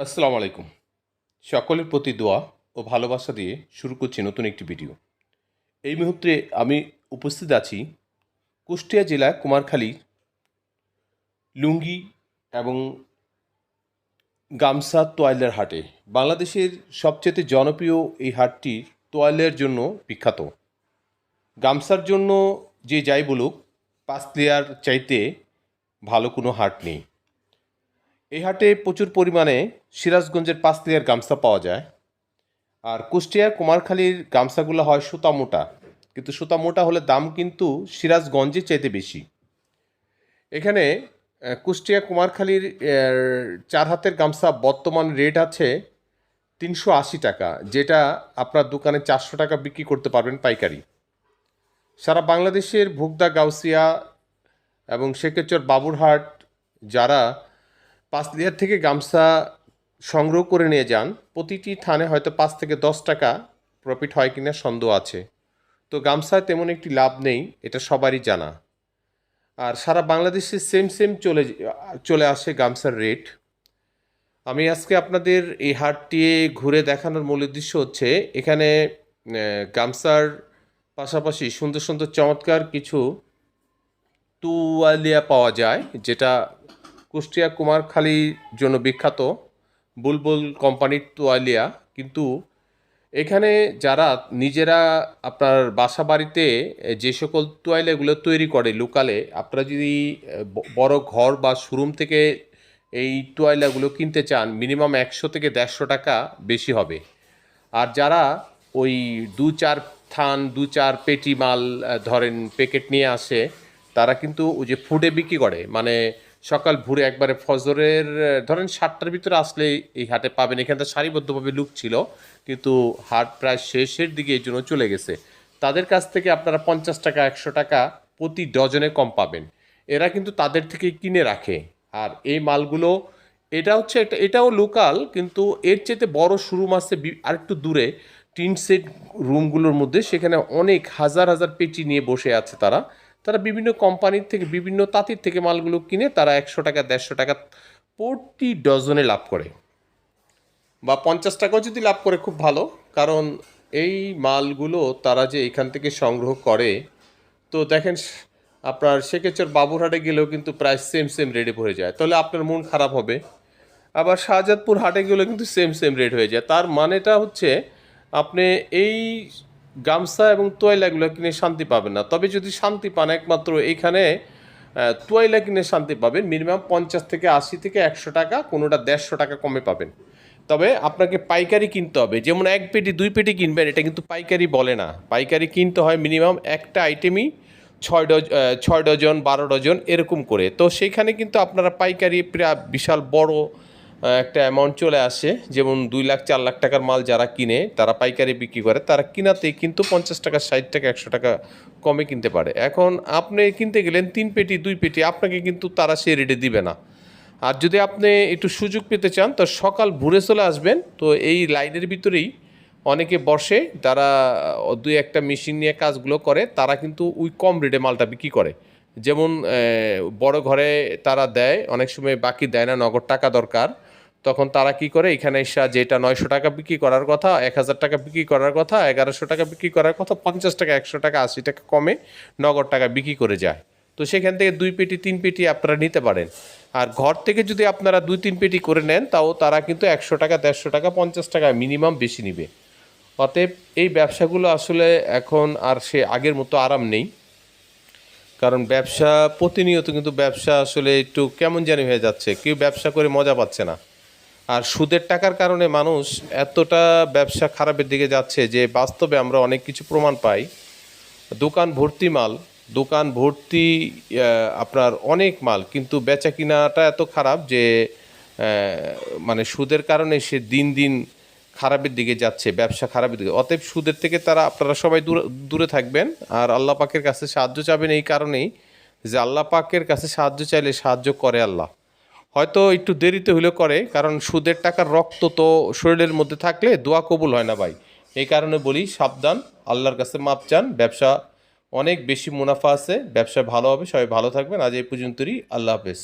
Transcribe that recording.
আসসালামু আলাইকুম। সকলের প্রতি দোয়া ও ভালোবাসা দিয়ে শুরু করছি নতুন একটি ভিডিও। এই মুহূর্তে আমি উপস্থিত আছি কুষ্টিয়া জেলা কুমারখালী লুঙ্গি এবং গামছা তোয়াইলের হাটে। বাংলাদেশের সবচেয়ে জনপ্রিয় এই হাটটি তোয়াইলের জন্য বিখ্যাত। গামছার জন্য যে যাই বলুক, পাঁচ প্লেয়ার চাইতে ভালো কোনো হাট নেই। এই হাটে প্রচুর পরিমাণে সিরাজগঞ্জের পাঁচ প্লেয়ার গামছা পাওয়া যায়। আর কুষ্টিয়ার কুমারখালীর গামছাগুলো হয় সুতা মোটা। কিন্তু সুতা মোটা হলে দাম কিন্তু সিরাজগঞ্জের চাইতে বেশি। এখানে কুষ্টিয়া কুমারখালীর চার হাতের গামছা বর্তমান রেট আছে তিনশো আশি টাকা, যেটা আপনার দোকানে চারশো টাকা বিক্রি করতে পারবেন পাইকারি। সারা বাংলাদেশের ভুগদা গাউসিয়া এবং শেখেচর বাবুরহাট যারা পাঁচ লিটার থেকে গামছা সংগ্রহ করে নিয়ে যান। প্রতিটি থানে হয়তো পাঁচ থেকে দশ টাকা প্রফিট হয় কিনা সন্দেহ আছে। তো গামছায় তেমন একটি লাভ নেই, এটা সবারই জানা। আর সারা বাংলাদেশে সেম সেম চলে চলে আসে গামছার রেট আমি আজকে আপনাদের এই হাটটি ঘুরে দেখানোর মূল উদ্দেশ্য হচ্ছে, এখানে গামছার পাশাপাশি সুন্দর সুন্দর চমৎকার কিছু তুয়ালিয়া পাওয়া যায়, যেটা কুষ্টিয়া কুমারখালীর জন্য বিখ্যাত বুলবুল কোম্পানির তোয়ালিয়া। কিন্তু এখানে যারা নিজেরা আপনার বাসা বাড়িতে যে সকল তোয়ালিয়াগুলো তৈরি করে লোকালে, আপনারা যদি বড় ঘর বা শোরুম থেকে এই তোয়ালিয়াগুলো কিনতে চান, মিনিমাম একশো থেকে দেড়শো টাকা বেশি হবে। আর যারা ওই দু চার থান, দু চার পেটি মাল ধরেন, প্যাকেট নিয়ে আসে, তারা কিন্তু ওই যে ফুডে বিক্রি করে। মানে সকাল ভোরে একবারে ফজরের, ধরেন সাতটার ভিতরে আসলে এই হাটে পাবেন। এখানে তো সারিবদ্ধভাবে লুক ছিল, কিন্তু হাট প্রায় শেষের দিকে এই জন্য চলে গেছে। তাদের কাছ থেকে আপনারা পঞ্চাশ টাকা, একশো টাকা প্রতি ডজনে কম পাবেন। এরা কিন্তু তাদের থেকে কিনে রাখে। আর এই মালগুলো, এটা হচ্ছে এটাও লোকাল, কিন্তু এর চেয়ে বড় শুরু মাসে আরেকটু দূরে টিন সেট রুমগুলোর মধ্যে। সেখানে অনেক হাজার হাজার পেটি নিয়ে বসে আছে তারা। তারা বিভিন্ন কোম্পানির থেকে, বিভিন্ন তাঁতির থেকে মালগুলো কিনে তারা একশো টাকা, দেড়শো টাকা প্রতি ডজনে লাভ করে। বা পঞ্চাশ টাকাও যদি লাভ করে খুব ভালো, কারণ এই মালগুলো তারা যে এখান থেকে সংগ্রহ করে, তো দেখেন আপনার সেকেচর বাবুরহাটে গেলেও কিন্তু প্রায় সেম সেম রেটে পড়ে যায়। তাহলে আপনার মন খারাপ হবে। আবার শাহজাদপুর হাটে গেলেও কিন্তু সেম সেম রেট হয়ে যায়। তার মানেটা হচ্ছে, আপনি এই গামছা এবং তোয়াইলাগুলো কিনে শান্তি পাবেন না। তবে যদি শান্তি পান, একমাত্র এইখানে তোয়াইলা কিনে শান্তি পাবেন। মিনিমাম পঞ্চাশ থেকে আশি থেকে একশো টাকা, কোনোটা দেড়শো টাকা কমে পাবেন। তবে আপনাকে পাইকারি কিনতে হবে। যেমন এক পেটি, দুই পেটি কিনবেন, এটা কিন্তু পাইকারি বলে না। পাইকারি কিনতে হয় মিনিমাম একটা আইটেমই ছয় ডজ ছয় ডজন, বারো ডজন, এরকম করে। তো সেইখানে কিন্তু আপনারা পাইকারি প্রায় বিশাল বড় একটা অ্যামাউন্ট চলে আসে, যেমন দুই লাখ, চার লাখ টাকার মাল যারা কিনে, তারা পাইকারি বিক্রি করে, তারা কিনাতেই কিন্তু পঞ্চাশ টাকা, ষাট টাকা, একশো টাকা কমে কিনতে পারে। এখন আপনি কিনতে গেলেন তিন পেটি, দুই পেটি, আপনাকে কিন্তু তারা সে রেটে দিবে না। আর যদি আপনি একটু সুযোগ পেতে চান, তো সকাল ভোরে চলে আসবেন, তো এই লাইনের ভিতরেই অনেকে বসে, তারা দুই একটা মেশিন নিয়ে কাজগুলো করে, তারা কিন্তু ওই কম রেটে মালটা বিক্রি করে। যেমন বড় ঘরে তারা দেয়, অনেক সময় বাকি দেয় না, নগদ টাকা দরকার। তখন তারা কি করে? এখানে এসে যেটা নয়শো টাকা বিক্রি করার কথা, এক হাজার টাকা বিক্রি করার কথা, এগারোশো টাকা বিক্রি করার কথা, পঞ্চাশ টাকা, একশো টাকা, আশি টাকা কমে নগদ টাকা বিক্রি করে যায়। তো সেখান থেকে দুই পেটি, তিন পেটি আপনারা নিতে পারেন। আর ঘর থেকে যদি আপনারা দুই, তিন পেটি করে নেন, তাও তারা কিন্তু একশো টাকা, দেড়শো টাকা, পঞ্চাশ টাকা মিনিমাম বেশি নিবে। অতএব এই ব্যবসাগুলো আসলে এখন আর সে আগের মতো আরাম নেই। কারণ ব্যবসা, প্রতিনিয়ত কিন্তু ব্যবসা আসলে একটু কেমন জানি হয়ে যাচ্ছে। কেউ ব্যবসা করে মজা পাচ্ছে না। আর সুদের টাকার কারণে মানুষ এতটা ব্যবসা খারাপের দিকে যাচ্ছে যে বাস্তবে আমরা অনেক কিছু প্রমাণ পাই। দোকান ভর্তি মাল, দোকান ভর্তি আপনার অনেক মাল, কিন্তু বেচা কিনাটা এত খারাপ যে মানে সুদের কারণে সে দিন দিন খারাপের দিকে যাচ্ছে, ব্যবসা খারাপের দিকে। অতএব সুদের থেকে তারা, আপনারা সবাই দূরে দূরে থাকবেন আর আল্লাহ পাকের কাছে সাহায্য চাবেন এই কারণেই যে আল্লাহ পাকের কাছে সাহায্য চাইলে সাহায্য করে আল্লাহ। হয়তো একটু দেরিতে হলেও করে, কারণ সুদের টাকার রক্ত তো শরীরের মধ্যে থাকলে দোয়া কবুল হয় না ভাই। এই কারণে বলি, সাবধান, আল্লাহর কাছে মাপ চান, ব্যবসা অনেক বেশি মুনাফা আছে, ব্যবসা ভালো হবে, সবাই ভালো থাকবেন। আজ এই পর্যন্তই, আল্লাহ হাফেজ।